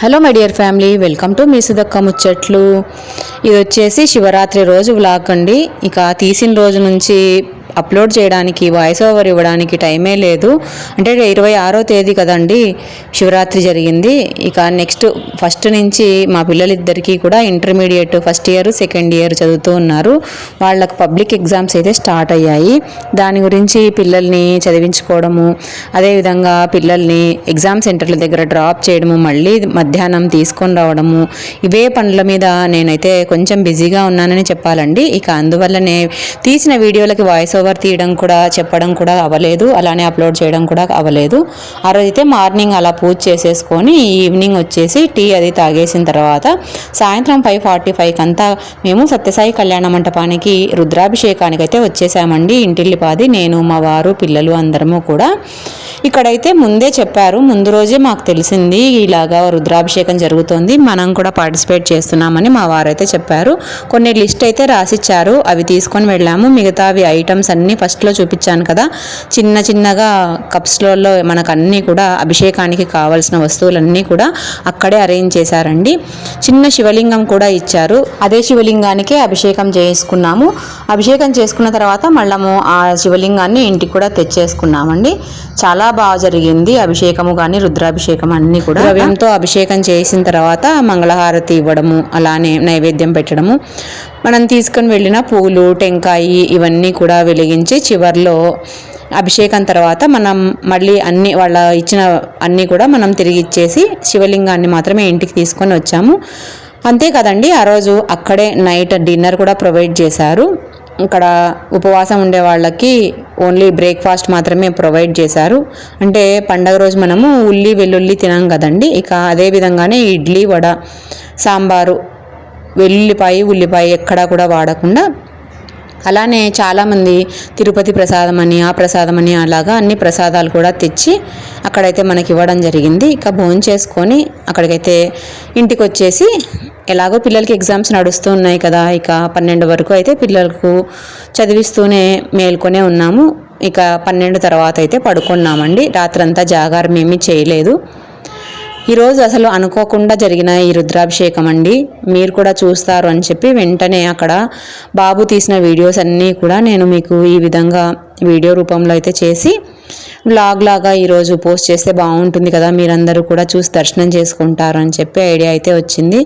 Hello my dear family welcome to మీ సుదక్క ముచ్చట్లు. ఇది వచ్చేసి శివరాత్రి రోజు వ్లాగ్ అండి. ఇక తీసిన రోజు నుంచి అప్లోడ్ చేయడానికి వాయిస్ ఓవర్ ఇవ్వడానికి టైమే లేదు. అంటే ఇరవై ఆరో తేదీ కదండి శివరాత్రి జరిగింది. ఇక నెక్స్ట్ ఫస్ట్ నుంచి మా పిల్లలిద్దరికీ కూడా intermediate first year second year చదువుతూ ఉన్నారు. వాళ్ళకు పబ్లిక్ ఎగ్జామ్స్ అయితే స్టార్ట్ అయ్యాయి. దాని గురించి పిల్లల్ని చదివించుకోవడము అదేవిధంగా పిల్లల్ని ఎగ్జామ్ సెంటర్ల దగ్గర డ్రాప్ చేయడము మళ్ళీ మధ్యాహ్నం తీసుకొని రావడము ఇవే పనుల మీద నేనైతే కొంచెం బిజీగా ఉన్నానని చెప్పాలండి. ఇక అందువల్లనే తీసిన వీడియోలకి వాయిస్ ఓవర్ తీయడం కూడా చెప్పడం కూడా అవ్వలేదు. అలానే అప్లోడ్ చేయడం కూడా అవ్వలేదు. ఆ రోజైతే మార్నింగ్ అలా పూజ చేసేసుకొని ఈవినింగ్ వచ్చేసి టీ అది తాగేసిన తర్వాత సాయంత్రం ఫైవ్ ఫార్టీ ఫైవ్కి అంతా మేము సత్యసాయి కళ్యాణ మంటపానికి రుద్రాభిషేకానికి అయితే వచ్చేసామండి. ఇంటిల్లిపాది నేను మా వారు పిల్లలు అందరము కూడా. ఇక్కడైతే ముందే చెప్పారు ముందు రోజే మాకు తెలిసింది ఇలాగా రుద్రాభిషేకం జరుగుతోంది మనం కూడా పార్టిసిపేట్ చేస్తున్నామని మా వారైతే చెప్పారు. కొన్ని లిస్ట్ అయితే రాసిచ్చారు అవి తీసుకొని వెళ్ళాము. మిగతావి ఐటమ్స్ అన్నీ ఫస్ట్లో చూపించాను కదా. చిన్న చిన్నగా కప్స్లలో మనకు అన్నీ కూడా అభిషేకానికి కావాల్సిన వస్తువులన్నీ కూడా అక్కడే అరేంజ్ చేశారండి. చిన్న శివలింగం కూడా ఇచ్చారు. అదే శివలింగానికి అభిషేకం చేసుకున్నాము. అభిషేకం చేసుకున్న తర్వాత మళ్ళము ఆ శివలింగాన్ని ఇంటికి కూడా తెచ్చేసుకున్నామండి. చాలా చాలా బాగా జరిగింది. అభిషేకము కానీ రుద్రాభిషేకం అన్నీ కూడా ద్రవ్యంతో అభిషేకం చేసిన తర్వాత మంగళహారతి ఇవ్వడము అలానే నైవేద్యం పెట్టడము. మనం తీసుకొని వెళ్ళిన పూలు టెంకాయి ఇవన్నీ కూడా వెలిగించి చివర్లో అభిషేకం తర్వాత మనం మళ్ళీ అన్ని వాళ్ళ ఇచ్చిన అన్నీ కూడా మనం తిరిగి ఇచ్చేసి శివలింగాన్ని మాత్రమే ఇంటికి తీసుకొని వచ్చాము. అంతే కదండి ఆ రోజు అక్కడే నైట్ డిన్నర్ కూడా ప్రొవైడ్ చేశారు. ఇక్కడ ఉపవాసం ఉండే వాళ్ళకి ఓన్లీ బ్రేక్ఫాస్ట్ మాత్రమే ప్రొవైడ్ చేశారు. అంటే పండగ రోజు మనము ఉల్లి వెల్లుల్లి తినాం కదండి. ఇక అదే విధంగానే ఇడ్లీ వడ సాంబారు వెల్లుల్లిపాయ ఉల్లిపాయ ఎక్కడా కూడా వాడకుండా అలానే చాలామంది తిరుపతి ప్రసాదం అని ఆ ప్రసాదం అని అలాగా అన్ని ప్రసాదాలు కూడా తెచ్చి అక్కడైతే మనకి ఇవ్వడం జరిగింది. ఇక భోజనం చేసుకొని అక్కడికైతే ఇంటికి వచ్చేసి ఎలాగో పిల్లలకి ఎగ్జామ్స్ నడుస్తూ ఉన్నాయి కదా ఇక పన్నెండు వరకు అయితే పిల్లలకు చదివిస్తూనే మేల్కొనే ఉన్నాము. ఇక పన్నెండు తర్వాత అయితే పడుకున్నామండి. రాత్రంతా జాగారం ఏమీ చేయలేదు. ఈరోజు అసలు అనుకోకుండా జరిగిన ఈ రుద్రాభిషేకం అండి మీరు కూడా చూస్తారు అని చెప్పి వెంటనే అక్కడ బాబు తీసిన వీడియోస్ అన్నీ కూడా నేను మీకు ఈ విధంగా వీడియో రూపంలో అయితే చేసి వ్లాగ్ లాగా ఈరోజు పోస్ట్ చేస్తే బాగుంటుంది కదా మీరందరూ కూడా చూసి దర్శనం చేసుకుంటారు అని చెప్పి ఐడియా అయితే వచ్చింది.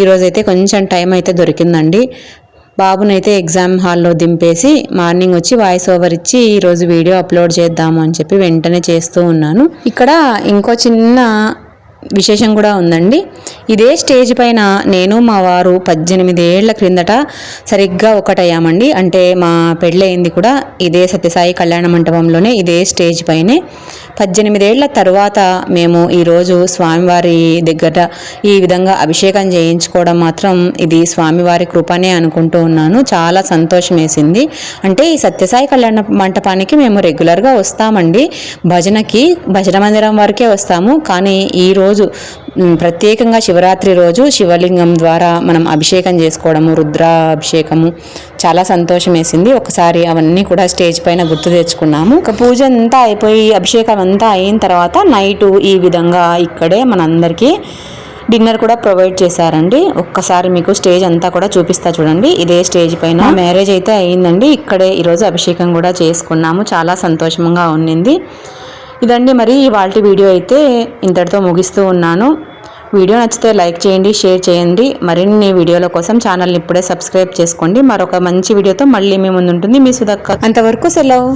ఈరోజు అయితే కొంచెం టైం అయితే దొరికిందండి. బాబునైతే ఎగ్జామ్ హాల్లో దింపేసి మార్నింగ్ వచ్చి వాయిస్ ఓవర్ ఇచ్చి ఈరోజు వీడియో అప్లోడ్ చేద్దాము అని చెప్పి వెంటనే చేస్తూ ఉన్నాను. ఇక్కడ ఇంకో చిన్న విశేషం కూడా ఉందండి. ఇదే స్టేజ్ పైన నేను మా వారు పద్దెనిమిది ఏళ్ళ క్రిందట సరిగ్గా ఒకటయ్యామండి. అంటే మా పెళ్ళయింది కూడా ఇదే సత్యసాయి కళ్యాణ మంటపంలోనే ఇదే స్టేజ్ పైనే. పద్దెనిమిదేళ్ళ తర్వాత మేము ఈరోజు స్వామివారి దగ్గర ఈ విధంగా అభిషేకం చేయించుకోవడం మాత్రం ఇది స్వామివారి కృపనే అనుకుంటూ ఉన్నాను. చాలా సంతోషం వేసింది అంటే ఈ సత్యసాయి కళ్యాణ మంటపానికి మేము రెగ్యులర్గా వస్తామండి. భజనకి భజన మందిరం వరకే వస్తాము. కానీ ఈరోజు ప్రత్యేకంగా శివరాత్రి రోజు శివలింగం ద్వారా మనం అభిషేకం చేసుకోవడము రుద్రాభిషేకము చాలా సంతోషం వేసింది ఒకసారి అవన్నీ కూడా స్టేజ్ పైన గుర్తు తెచ్చుకున్నాము. ఒక పూజ అంతా అయిపోయి అభిషేకం అంతా అయిన తర్వాత నైట్ ఈ విధంగా ఇక్కడే మనందరికీ డిన్నర్ కూడా ప్రొవైడ్ చేశారండి. ఒక్కసారి మీకు స్టేజ్ అంతా కూడా చూపిస్తా చూడండి. ఇదే స్టేజ్ పైన మ్యారేజ్ అయితే అయిందండి. ఇక్కడే ఈరోజు అభిషేకం కూడా చేసుకున్నాము. చాలా సంతోషంగా ఉన్నింది. ఇదండి మరి ఇవాళ వీడియో అయితే ఇంతటితో ముగిస్తూ ఉన్నాను. వీడియో నచ్చితే లైక్ చేయండి షేర్ చేయండి. మరిన్ని వీడియోల కోసం ఛానల్ని ఇప్పుడే సబ్స్క్రైబ్ చేసుకోండి. మరొక మంచి వీడియోతో మళ్ళీ మీ ముందు ఉంటుంది మీ సుధక్క. అంతవరకు సెలవు.